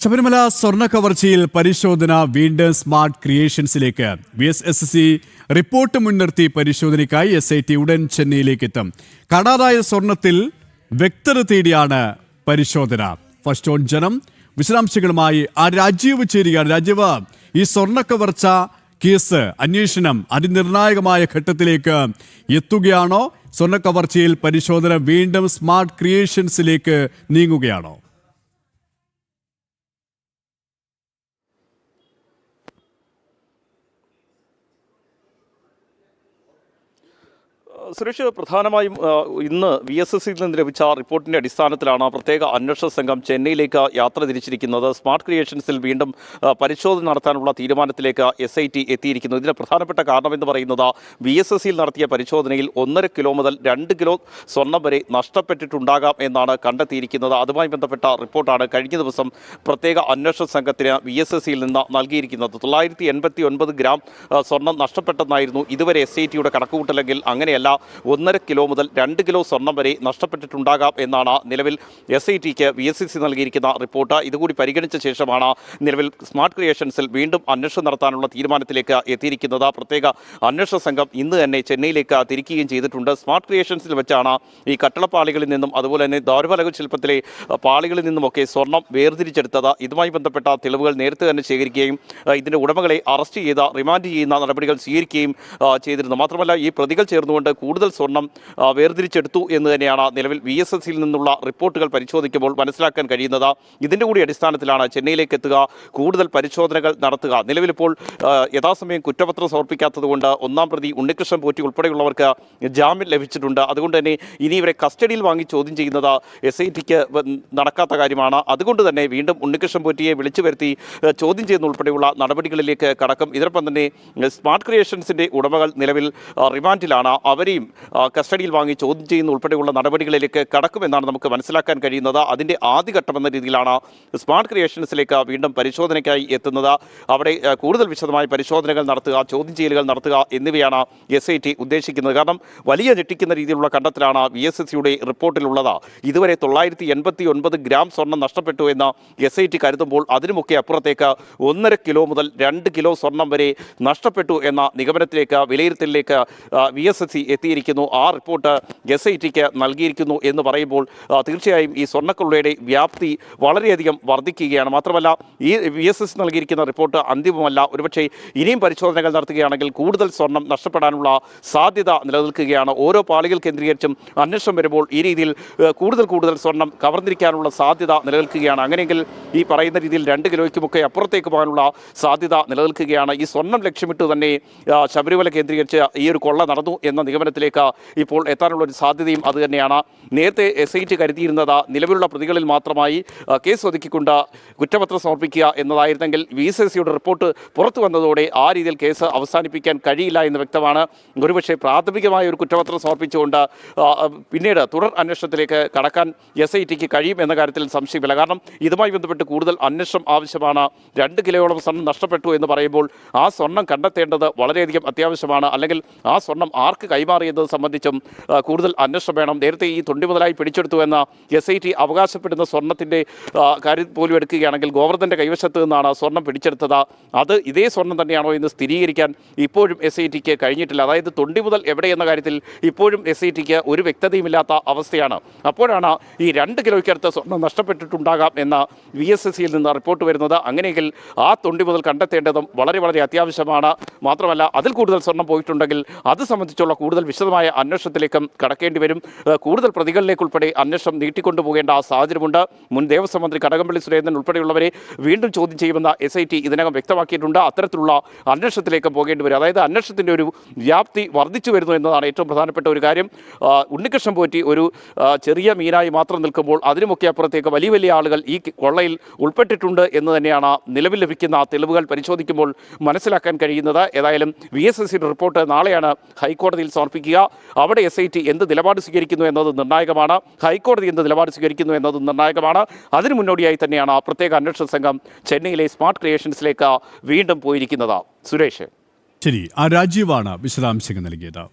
ശബരിമല സ്വർണ കവർച്ചയിൽ പരിശോധന വീണ്ടും smart ക്രിയേഷൻസിലേക്ക്. V S S C report മുൻനിർത്തി പരിശോധനയ്ക്കായി എസ് ഐ ടി ഉടൻ ചെന്നൈയിലേക്ക് എത്തും കാണാതായ സ്വർണത്തിൽ വ്യക്തത തേടിയാണ് പരിശോധന. ഫസ്റ്റ് ഓൺ ജനം വിശദാംശങ്ങളുമായി ആ രാജീവ് ചേരുകയാണ്. രാജീവ് ഈ സ്വർണ കവർച്ച കേസ് അന്വേഷണം അതിനിർണായകമായ ഘട്ടത്തിലേക്ക് എത്തുകയാണോ? സ്വർണ കവർച്ചയിൽ പരിശോധന വീണ്ടും സ്മാർട്ട് ക്രിയേഷൻസിലേക്ക് നീങ്ങുകയാണോ? സുരേഷ് പ്രധാനമായും ഇന്ന് വി എസ് എസ് സിയിൽ നിന്ന് ലഭിച്ച റിപ്പോർട്ടിന്റെ അടിസ്ഥാനത്തിലാണ് പ്രത്യേക അന്വേഷണ സംഘം ചെന്നൈയിലേക്ക് യാത്ര തിരിച്ചിരിക്കുന്നത്. സ്മാർട്ട് ക്രിയേഷൻസിൽ വീണ്ടും പരിശോധന നടത്താനുള്ള തീരുമാനത്തിലേക്ക് എസ് ഐ ടി എത്തിയിരിക്കുന്നു. ഇതിന് പ്രധാനപ്പെട്ട കാരണം എന്ന് പറയുന്നത് വി എസ് എസ് സിയിൽ നടത്തിയ പരിശോധനയിൽ ഒന്നര കിലോ മുതൽ രണ്ട് കിലോ സ്വർണം വരെ നഷ്ടപ്പെട്ടിട്ടുണ്ടാകാം എന്നാണ് കണ്ടെത്തിയിരിക്കുന്നത്. അതുമായി ബന്ധപ്പെട്ട റിപ്പോർട്ടാണ് കഴിഞ്ഞ ദിവസം പ്രത്യേക അന്വേഷണ സംഘത്തിന് വി എസ് എസ് സിയിൽ നിന്ന് നൽകിയിരിക്കുന്നത്. തൊള്ളായിരത്തി എൺപത്തി ഒൻപത് ഗ്രാം സ്വർണം നഷ്ടപ്പെട്ടെന്നായിരുന്നു ഇതുവരെ എസ് ഐ ടിയുടെ കണക്കുകൂട്ടലെങ്കിൽ അങ്ങനെയല്ല ഒന്നര കിലോ മുതൽ രണ്ട് കിലോ സ്വർണം വരെ നഷ്ടപ്പെട്ടിട്ടുണ്ടാകാം എന്നാണ് നിലവിൽ എസ് ഐ ടിക്ക് വി എസ് സി സി നൽകിയിരിക്കുന്ന റിപ്പോർട്ട്. ഇതുകൂടി പരിഗണിച്ച ശേഷമാണ് നിലവിൽ സ്മാർട്ട് ക്രിയേഷൻസിൽ വീണ്ടും അന്വേഷണം നടത്താനുള്ള തീരുമാനത്തിലേക്ക് എത്തിയിരിക്കുന്നത്. പ്രത്യേക അന്വേഷണ സംഘം ഇന്ന് തന്നെ ചെന്നൈയിലേക്ക് തിരിക്കുകയും ചെയ്തിട്ടുണ്ട്. സ്മാർട്ട് ക്രിയേഷൻസിൽ വെച്ചാണ് ഈ കട്ടളപ്പാളികളിൽ നിന്നും അതുപോലെ തന്നെ ദൗർബലക ശില്പത്തിലെ പാളികളിൽ നിന്നുമൊക്കെ സ്വർണം വേർതിരിച്ചെടുത്തത്. ഇതുമായി ബന്ധപ്പെട്ട തെളിവുകൾ നേരത്തെ തന്നെ ശേഖരിക്കുകയും ഇതിന്റെ ഉടമകളെ അറസ്റ്റ് ചെയ്ത റിമാൻഡ് ചെയ്യുന്ന നടപടികൾ സ്വീകരിക്കുകയും ചെയ്തിരുന്നു. മാത്രമല്ല ഈ പ്രതികൾ ചേർന്നുകൊണ്ട് കൂടുതൽ സ്വർണം വേർതിരിച്ചെടുത്തു എന്ന് തന്നെയാണ് നിലവിൽ വി എസ് എസ് സിയിൽ നിന്നുള്ള റിപ്പോർട്ടുകൾ പരിശോധിക്കുമ്പോൾ മനസ്സിലാക്കാൻ കഴിയുന്നത്. ഇതിന്റെ കൂടി അടിസ്ഥാനത്തിലാണ് ചെന്നൈയിലേക്ക് എത്തുക കൂടുതൽ പരിശോധനകൾ നടത്തുക. നിലവിലിപ്പോൾ യഥാസമയം കുറ്റപത്രം സമർപ്പിക്കാത്തതുകൊണ്ട് ഒന്നാം പ്രതി ഉണ്ണികൃഷ്ണൻ പോറ്റി ഉൾപ്പെടെയുള്ളവർക്ക് ജാമ്യം ലഭിച്ചിട്ടുണ്ട്. അതുകൊണ്ട് തന്നെ ഇനി ഇവരെ കസ്റ്റഡിയിൽ വാങ്ങി ചോദ്യം ചെയ്യുന്നത് എസ് ഐ ടിക്ക് നടക്കാത്ത കാര്യമാണ്. അതുകൊണ്ട് തന്നെ വീണ്ടും ഉണ്ണികൃഷ്ണൻ പോറ്റിയെ വിളിച്ചു വരുത്തി ചോദ്യം ചെയ്യുന്ന ഉൾപ്പെടെയുള്ള നടപടികളിലേക്ക് കടക്കും. ഇതിനൊപ്പം തന്നെ സ്മാർട്ട് ക്രിയേഷൻസിന്റെ ഉടമകൾ നിലവിൽ റിമാൻഡിലാണ്. അവരെയും ആ, കസ്റ്റഡിയിൽ വാങ്ങി ചോദ്യം ചെയ്യുന്ന ഉൾപ്പെടെയുള്ള നടപടികളിലേക്ക് കടക്കുമെന്നാണ് നമുക്ക് മനസ്സിലാക്കാൻ കഴിയുന്നത്. അതിന്റെ ആദ്യഘട്ടം എന്ന രീതിയിലാണ് സ്മാർട്ട് ക്രിയേഷൻസിലേക്ക് വീണ്ടും പരിശോധനയ്ക്കായി എത്തുന്നത്. അവിടെ കൂടുതൽ വിശദമായ പരിശോധനകൾ നടത്തുക ചോദ്യം ചെയ്യലുകൾ നടത്തുക എന്നിവയാണ് എസ് ഐ ടി ഉദ്ദേശിക്കുന്നത്. കാരണം വലിയ ഞെട്ടിക്കുന്ന രീതിയിലുള്ള കണ്ടെത്തലാണ് വി എസ് എസ് സിയുടെ റിപ്പോർട്ടിലുള്ളത്. ഇതുവരെ തൊള്ളായിരത്തി എൺപത്തി ഒൻപത് ഗ്രാം സ്വർണം നഷ്ടപ്പെട്ടു എന്ന് എസ് ഐ ടി കരുതുമ്പോൾ അതിനുമൊക്കെ അപ്പുറത്തേക്ക് ഒന്നര കിലോ മുതൽ രണ്ട് കിലോ സ്വർണം വരെ നഷ്ടപ്പെട്ടു എന്ന നിഗമനത്തിലേക്ക് വിലയിരുത്തലിലേക്ക് വി എസ് എസ് സി എത്തിയിരിക്കുന്നു ആ റിപ്പോർട്ട് ഗസൈറ്റിക്ക് നൽകിയിരിക്കുന്നു എന്ന് പറയുമ്പോൾ തീർച്ചയായും ഈ സ്വർണക്കൊള്ളയുടെ വ്യാപ്തി വളരെയധികം വർദ്ധിക്കുകയാണ്. മാത്രമല്ല ഈ വി എസ് എസ് നൽകിയിരിക്കുന്ന റിപ്പോർട്ട് അന്തിമമല്ല. ഒരുപക്ഷെ ഇനിയും പരിശോധനകൾ നടത്തുകയാണെങ്കിൽ കൂടുതൽ സ്വർണം നഷ്ടപ്പെടാനുള്ള സാധ്യത നിലനിൽക്കുകയാണ്. ഓരോ പാളികൾ കേന്ദ്രീകരിച്ചും അന്വേഷണം വരുമ്പോൾ ഈ രീതിയിൽ കൂടുതൽ കൂടുതൽ സ്വർണം കവർന്നിരിക്കാനുള്ള സാധ്യത നിലനിൽക്കുകയാണ്. അങ്ങനെയെങ്കിൽ ഈ പറയുന്ന രീതിയിൽ രണ്ട് കിലോയ്ക്കുമൊക്കെ അപ്പുറത്തേക്ക് പോകാനുള്ള സാധ്യത നിലനിൽക്കുകയാണ്. ഈ സ്വർണം ലക്ഷ്യമിട്ട് തന്നെ ശബരിമല കേന്ദ്രീകരിച്ച് ഈ ഒരു കൊള്ള നടന്നു എന്ന നിഗമനത്തിലേക്ക് ഇപ്പോൾ എത്താനുള്ള ഒരു സാധ്യതയും അതുതന്നെയാണ് നേരത്തെ എസ് ഐ ടി കരുതിയിരുന്നത് നിലവിലുള്ള പ്രതികളിൽ മാത്രമായി കേസ് ഒതുക്കിക്കൊണ്ട് കുറ്റപത്രം സമർപ്പിക്കുക എന്നതായിരുന്നെങ്കിൽ വി സി സിയുടെ റിപ്പോർട്ട് പുറത്തു വന്നതോടെ ആ രീതിയിൽ കേസ് അവസാനിപ്പിക്കാൻ കഴിയില്ല എന്ന് വ്യക്തമാണ്. ഒരുപക്ഷെ പ്രാഥമികമായ ഒരു കുറ്റപത്രം സമർപ്പിച്ചുകൊണ്ട് പിന്നീട് തുടർ അന്വേഷണത്തിലേക്ക് കടക്കാൻ എസ് ഐ ടിക്ക് കഴിയും എന്ന കാര്യത്തിൽ സംശയമില്ല. കാരണം ഇതുമായി ബന്ധപ്പെട്ട് കൂടുതൽ അന്വേഷണം ആവശ്യമാണ്. രണ്ട് കിലോയോളം സ്വർണം നഷ്ടപ്പെട്ടു എന്ന് പറയുമ്പോൾ ആ സ്വർണം കണ്ടെത്തേണ്ടത് വളരെയധികം അത്യാവശ്യമാണ്. അല്ലെങ്കിൽ ആ സ്വർണം ആർക്ക് കൈമാറിയെന്നത് സംബന്ധിച്ചും കൂടുതൽ അന്വേഷണം വേണം. നേരത്തെ ഈ തൊണ്ടി മുതലായി പിടിച്ചെടുത്തു എന്ന എസ് ഐ ടി അവകാശപ്പെടുന്ന സ്വർണത്തിന്റെ കാര്യം പോലും എടുക്കുകയാണെങ്കിൽ ഗോവർദ്ധന്റെ കൈവശത്ത് നിന്നാണ് സ്വർണം പിടിച്ചെടുത്തത്. അത് ഇതേ സ്വർണം തന്നെയാണോ എന്ന് സ്ഥിരീകരിക്കാൻ ഇപ്പോഴും എസ് ഐ ടിക്ക് കഴിഞ്ഞിട്ടില്ല. അതായത് തൊണ്ടി മുതൽ എവിടെ എന്ന കാര്യത്തിൽ ഇപ്പോഴും എസ് ഐ ടിക്ക് ഒരു വ്യക്തതയുമില്ലാത്ത അവസ്ഥയാണ്. അപ്പോഴാണ് ഈ രണ്ട് കിലോയ്ക്കടുത്ത് സ്വർണം നഷ്ടപ്പെട്ടിട്ടുണ്ടാകാം എന്ന വി എസ് എസ് സിയിൽ നിന്ന് റിപ്പോർട്ട് വരുന്നത്. അങ്ങനെയെങ്കിൽ ആ തൊണ്ടി മുതൽ കണ്ടെത്തേണ്ടതും വളരെ വളരെ അത്യാവശ്യമാണ്. മാത്രമല്ല അതിൽ കൂടുതൽ സ്വർണം പോയിട്ടുണ്ടെങ്കിൽ അത് സംബന്ധിച്ചുള്ള കൂടുതൽ വിശദമായ അന്വേഷണത്തിലേക്കും കടക്കേണ്ടി വരും. കൂടുതൽ പ്രതികളിലേക്ക് ഉൾപ്പെടെ അന്വേഷണം നീട്ടിക്കൊണ്ടുപോകേണ്ട ആ സാഹചര്യമുണ്ട്. മുൻ ദേവസ്വം മന്ത്രി കടകംപള്ളി സുരേന്ദ്രൻ ഉൾപ്പെടെയുള്ളവരെ വീണ്ടും ചോദ്യം ചെയ്യുമെന്ന എസ് ഐ ടി ഇതിനകം വ്യക്തമാക്കിയിട്ടുണ്ട്. അത്തരത്തിലുള്ള അന്വേഷണത്തിലേക്ക് പോകേണ്ടി വരും. അതായത് അന്വേഷണത്തിന്റെ ഒരു വ്യാപ്തി വർദ്ധിച്ചു വരുന്നു എന്നതാണ് ഏറ്റവും പ്രധാനപ്പെട്ട ഒരു കാര്യം. ഉണ്ണികൃഷ്ണൻ പോറ്റി ഒരു ചെറിയ മീനായി മാത്രം നിൽക്കുമ്പോൾ അതിനുമൊക്കെ അപ്പുറത്തേക്ക് വലിയ വലിയ ആളുകൾ ഈ കൊള്ളയിൽ ഉൾപ്പെട്ടിട്ടുണ്ട് എന്ന് തന്നെയാണ് നിലവിൽ ലഭിക്കുന്ന തെളിവുകൾ പരിശോധിക്കുമ്പോൾ മനസ്സിലാക്കാൻ കഴിയുന്നത്. ഏതായാലും വി എസ് എസ് സിയുടെ റിപ്പോർട്ട് നാളെയാണ് ഹൈക്കോടതിയിൽ സമർപ്പിക്കുക. അവിടെ എസ് ഐ ടി എന്ത് നിലപാട് സ്വീകരിക്കുന്നു എന്നത് നിർണായകമാണ്. ഹൈക്കോടതി എന്ത് നിലപാട് സ്വീകരിക്കുന്നു എന്നത് നിർണായകമാണ്. അതിന് മുന്നോടിയായി തന്നെയാണ് ആ പ്രത്യേക അന്വേഷണ സംഘം ചെന്നൈയിലെ സ്മാർട്ട് ക്രിയേഷൻസിലേക്ക് വീണ്ടും പോയിരിക്കുന്നത്. സുരേഷ്. ശരി ആ രാജീവാണ് വിശദാംശങ്ങൾ നൽകിയത്.